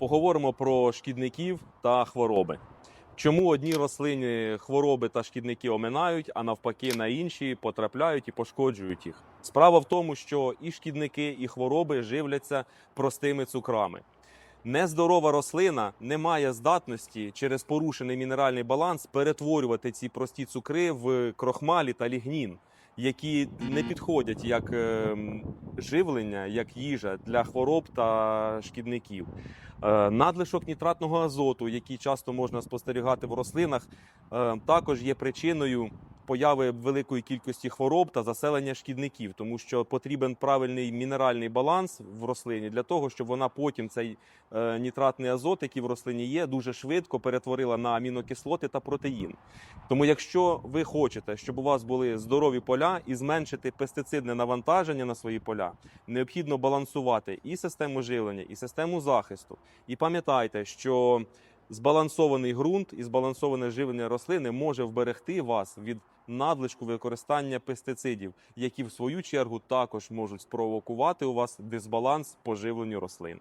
Поговоримо про шкідників та хвороби. Чому одні рослини хвороби та шкідники оминають, а навпаки на інші потрапляють і пошкоджують їх? Справа в тому, що і шкідники, і хвороби живляться простими цукрами. Нездорова рослина не має здатності через порушений мінеральний баланс перетворювати ці прості цукри в крохмалі та лігнін, які не підходять як ем, живлення, як їжа для хвороб та шкідників. Е, Надлишок нітратного азоту, який часто можна спостерігати в рослинах, е, також є причиною появи великої кількості хвороб та заселення шкідників, тому що потрібен правильний мінеральний баланс в рослині для того, щоб вона потім цей е, нітратний азот, який в рослині є, дуже швидко перетворила на амінокислоти та протеїн. Тому, якщо ви хочете, щоб у вас були здорові поля і зменшити пестицидне навантаження на свої поля, необхідно балансувати і систему живлення, і систему захисту. І пам'ятайте, що збалансований ґрунт і збалансоване живлення рослини може вберегти вас від надлишку використання пестицидів, які в свою чергу також можуть спровокувати у вас дисбаланс поживленню рослин.